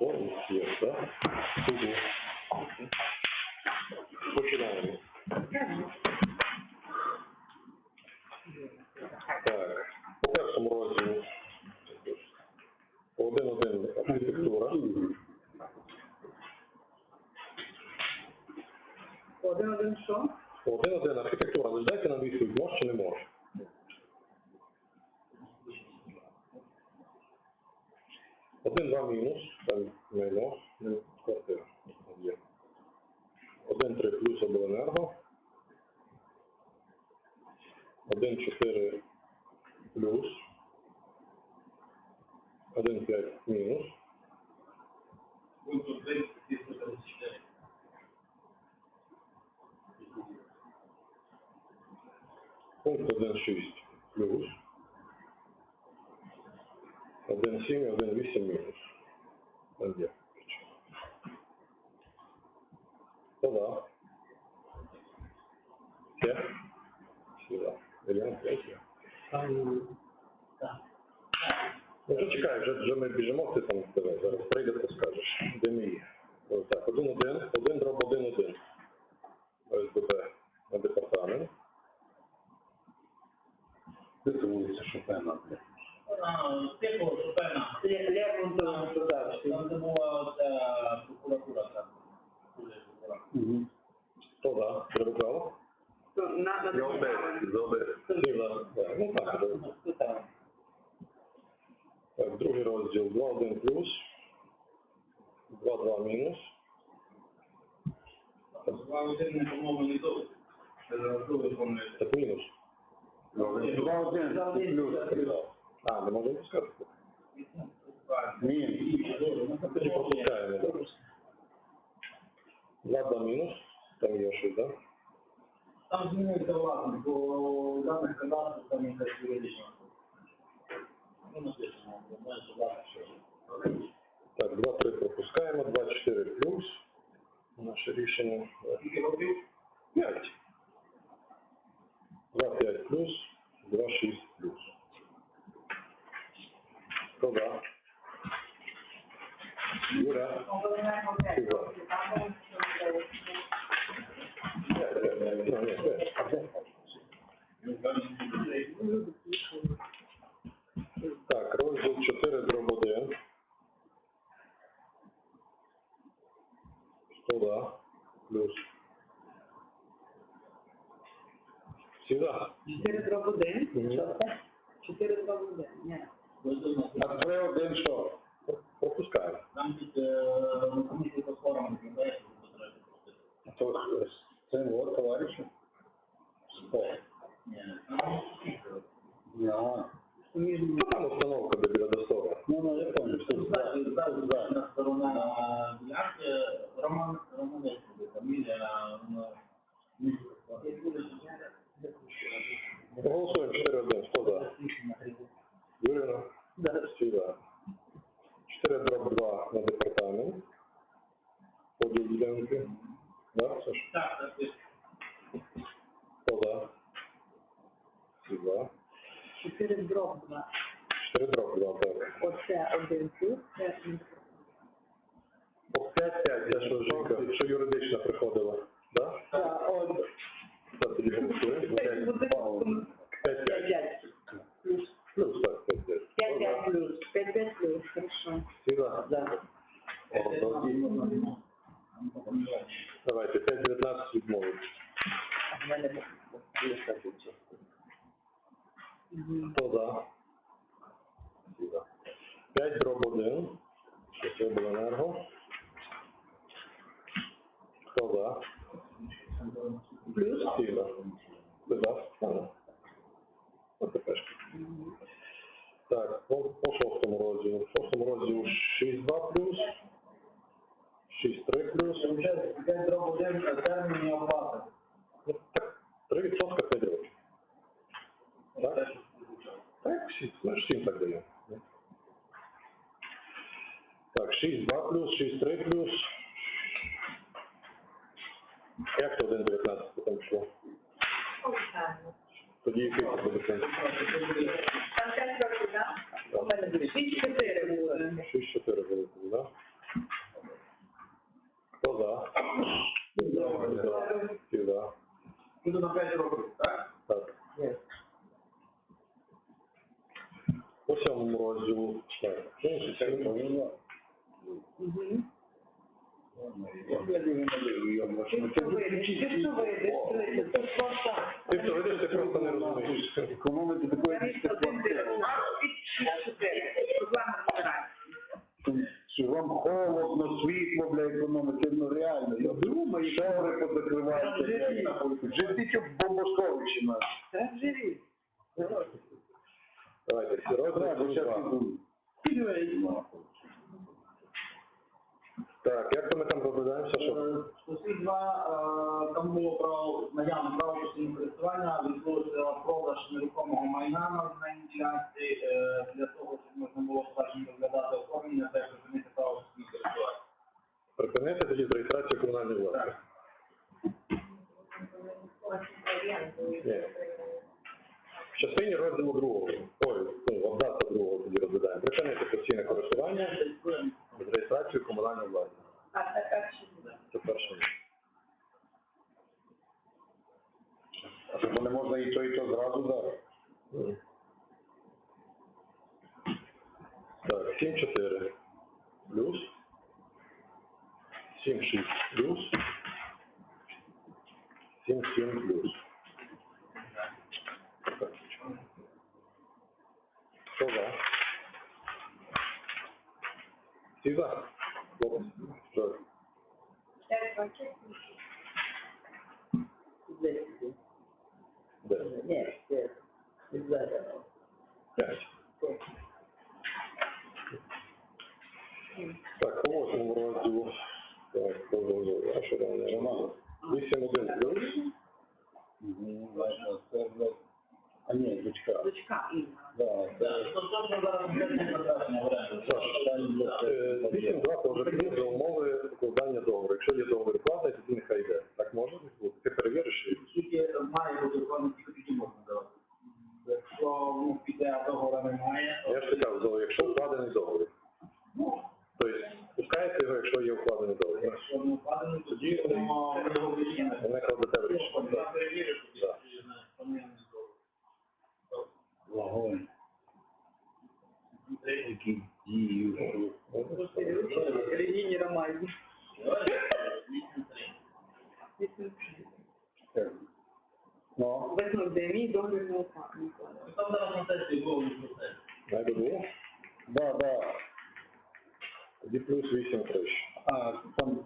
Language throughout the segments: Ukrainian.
Сон є, так? Угу. Починаємо. Так, по першому розділу. Один-один архітектура. Один-один що? Один-один архітектура. Ви дайте нам відповідь, може чи не може? Один-два мінус, там майно, ну, квартира є. Один-три плюс обленерго. Один-чотири плюс. Один-п'ять мінус. Пункту 3, 334. Пункт 1.6 плюс. 1.7 і 1.8 мінус. Там є. Ну да. Є? Сюди. Варіант третій. Ну, вже чекай, вже, вже ми біжимо, ти там тебе зараз прийде, то скажеш. Де ми є? Ось так, один-один, один дроб один-один. ОСББ на департамент. Де це вулиця Шопена? Вона, Типу, Шопена. Лермонтов туди. Там, де була ця прокуратура, там. Дуже була. Угу. Хто да? Перебрав? То на на Зобер. Сіла. Так, Ну так, добре. Так, другий розділ 2-1 плюс. 2-2 мінус. Два години, по-моєму, довго. Це. Так мінус. Два один плюс. А, не можемо пускати? Ні. Тоді пропускаємо. добре. 2-2 мінус. Там є щось, так? Там змінився власник, бо даних кадастрів там якась юридична. Ну, написано, бо знаєш, власник що. Так, 2-3 пропускаємо, 2-4 плюс. Наше рішення. Скільки років? 5. 2-5 плюс, 2-6 плюс. Хто да? Юра? Ти за. Ну, ні, п'ять. Так, розділ 4 дроб 1. Хто да? Плюс. Всі да? Чотири дроб один. Мгм. Що це? Чотири дроб один. Три один що? Пропускаємо. Там під е, комісії по спорам, знаєш, що треба пропустити. Це от товариші. Спор. Ні. Ну, там установка до біля досора. Ну, ну, я що за. Задна сторона ділянки Роман Романецький, фамілія ну, Голосуємо 4-1. Хто за? Юріна? Всі за. 4 дроб 2 на департамент. Поділ ділянки. Да, Саш? Так, так, так. Хто за? Всі за. Чотири дроб два. 4 дроб 2, так. Оце один плюс, це інший. По 5-5, це що жінка, що юридично приходила. Да? Так, от. Це тоді голосуємо. П'ять буде 5-5. п'ять плюс. Плюс так, 5-5. П'ять п'ять плюс. П'ять п'ять плюс. Хорошо. Всі за? Да. Давайте, 5-19 відмовити. В мене Мгм. Хто за? Всі за. 5 дроб 1. Що це було енерго? Хто за? Плюс. Ось тепер. Так, по, по шостому розділу. В шостому розділу 6-2 плюс. 6-3 плюс. П'ять дроб один, терміні оплати. Ну, так, 3% 5 років. Так? Так, всі, ну, всім так даємо. 6-2 плюс, 6-3 плюс. Як то 1,19 там пішло? Тоді який це буде сенс? Там 5 років, так? У мене буде 6-4 було. 6-4 було, так? Хто за? Всі за. Буду на 5 років. Що вам холодно, світло, бля, економити, ну реально. Я думаю, шори позакривайте. Вже тільки бомбосховище нас. Це живі. Давайте, всі розгляд, зараз іду. Нахуй. Так, як то ми там розглядаємося, що? Усі два, е, там було право, наявне право постійного користування, відбулося продаж нерухомого майна на земельній ділянці, е, для того, щоб можна було справді розглядати оформлення, постійного користування. Припинити тоді з реєстрації комунальної власності. Ні. В частині розділу другого, ой, ну, абзацу другого тоді розглядаємо. Припинити постійне користування з реєстрацією комунальної власності. А. Це перше. А щоб не можна і то, і то зразу дати. Мгм. Так, 7-4 плюс. 7-6 плюс. 7-7 плюс. Так. Що за? Всі за? Хлопець? Що? П'ять років. Десять. Де? Ні, це зараз. П'ять. Так, по восьмому розділу. Так, позову. А що там не Роман? 8-1 плюс. Мгм, ладно, це, блядь. А ні, дочка. Дочка Інна. Тобто зараз не. Е, 8-2 теж за умови укладання договору. Якщо є договір укладений, тоді нехай йде. Так може бути? Ти перевіриш і Тільки має бути оформлено, тільки тоді можна давати. Якщо ну, піде, а договору немає, то я ж сказав, до- якщо укладений договір. ну, Тобто пускаєте його, якщо є укладений договір. якщо не вкладено, тоді воно договір є. Вони кладете в рішення. Я перевірю, тоді Да. поміняно договір. Вогонь. Які дію. Регіні Ромайні. Ну, Висновок ДМІ, договір не укладений. Там зараз на сесії було не процес. Найду було? да, да. Тоді плюс 8 криш. А, там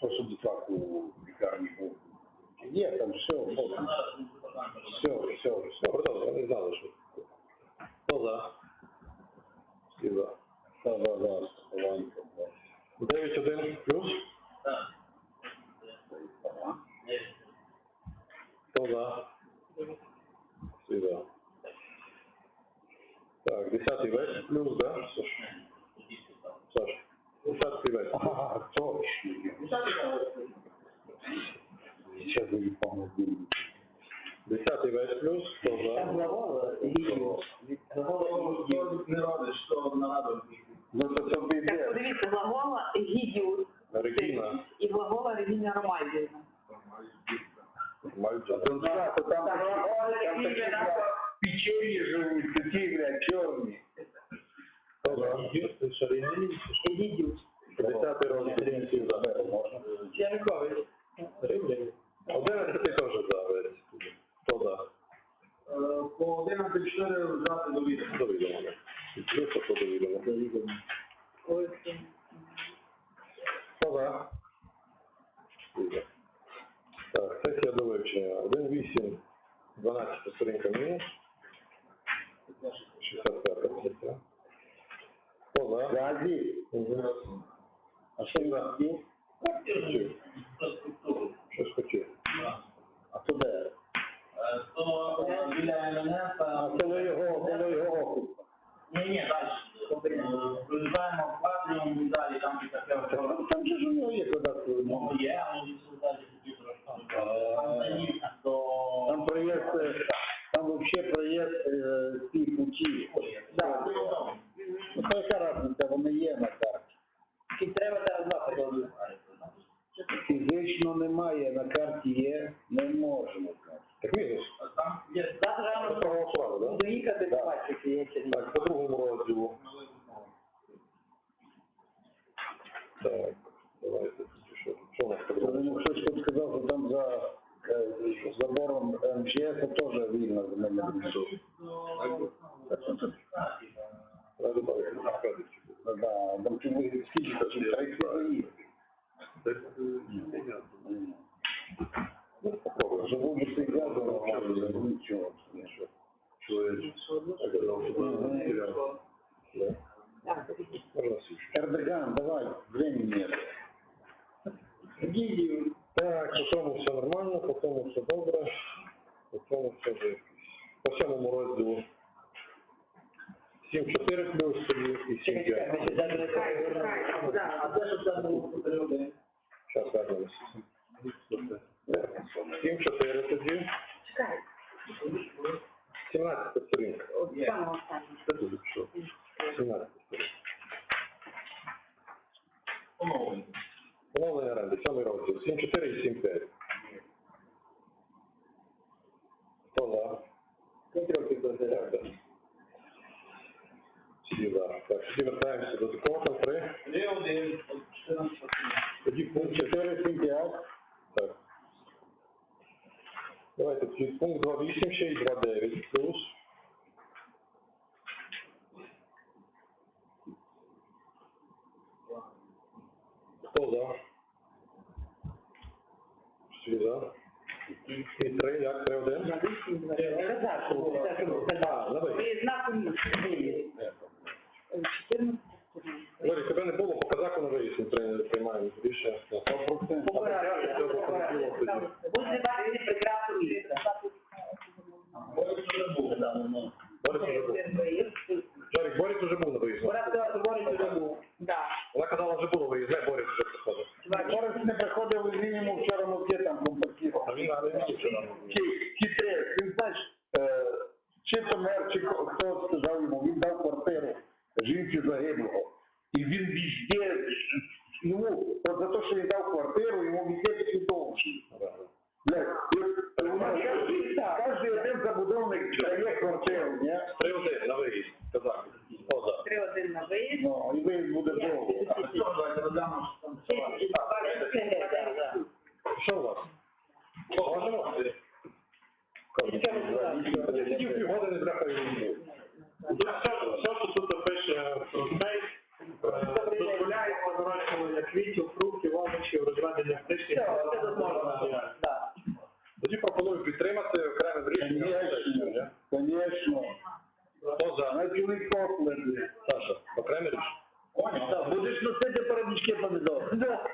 просто дитак у лікарні був. Є, там все, все, Зараз не департамент. все, все, все. Добре, добре, вони знали, що. Хто за? Всі за. Да, да, да, Ланька, да. 9-1 плюс. Так. Хто за? Всі за. Так, 10 весь плюс, да? Саш? Саш, 10 весь. А, точно. Сейчас я не помню. 10 весь плюс, Там за? Гідіус. Не радиш, що на. Ну, то тобі Так, подивіться, глагола Гідіус. Регіна. І глагола Регіна. Донця, то там там Регіна. блядь, печені живуть, такі, блядь, чорні. Хто за? Гідіус. 10 розділ всі за. Можна? Янкович. Римляні. 11 теж за весь. Хто за? Е, По 11.4 взяти до відома. Хто відомо? І Плюс, а хто відомо? Ось. Хто за? Всі за. Так, сесія до вивчення. 1-8, 12 сторінка мінус. 65 сесія. Хто за? Газі. А що за? Хотів. Щось хотів. А то де? То е, біля МНС, А його, коло його округ. ні, ні, далі. Приїжджаємо, вкладаємо і далі, там і таке. Там, там же ж у нього є кадастровий Ну, номер. є, але він далі хотів трошки. Там заїзд до... Там проїзд, е, там вообще проїзд е, ці путі. Да, ну, Ну, то яка різниця, вони є на карті. І треба зараз запити. Фізично немає, на карті є, не можемо. Так мінус. Там є Завтра рано Бачити, є чи ні. Так, по другому розділу. Так, давайте. Що, що у нас по другому? хтось тут сказав, що там за е, забором МЧС теж ділянка. Треба добавити, розказуйте. Да, там чому скільки там три свої. Ну, попробуємо. Живу би ти зв'язано, нормально, нічого. Да. Можна сушити. Ердоган, давай, времени нет. Гідію. Так, по цьому все нормально, по цьому все добре, по цьому все вже якось. По сьомому розділу 7-4 плюс тоді і 7-5. А це що це було періоди? Зараз вернемося. 7-4 тоді. Чекай, 17 сторінка. от саме останнє. Це дуже пішло. 17 сторінка. Поновлення. Поновлення оренди, сьомий розділ. 7-4 і 7-5. Хто за? П'ять років до Так, так. Всі за. Так, тоді вертаємося до такого там три. Три один, от 14 Тоді пункт 4. 4, 7, 5. Так. Давайте тоді пункт 2.8 ще і 2.9 плюс. Хто за? Всі за. І три, як? Три один? Я вісім два. Казаху, вже приходив. Борис не приходив крайна Конечно, конечно. Кто за? Значи ми по-следи. Е? Саша, по крайме реши. Да, будеш на сетя първичкия помидор. Да.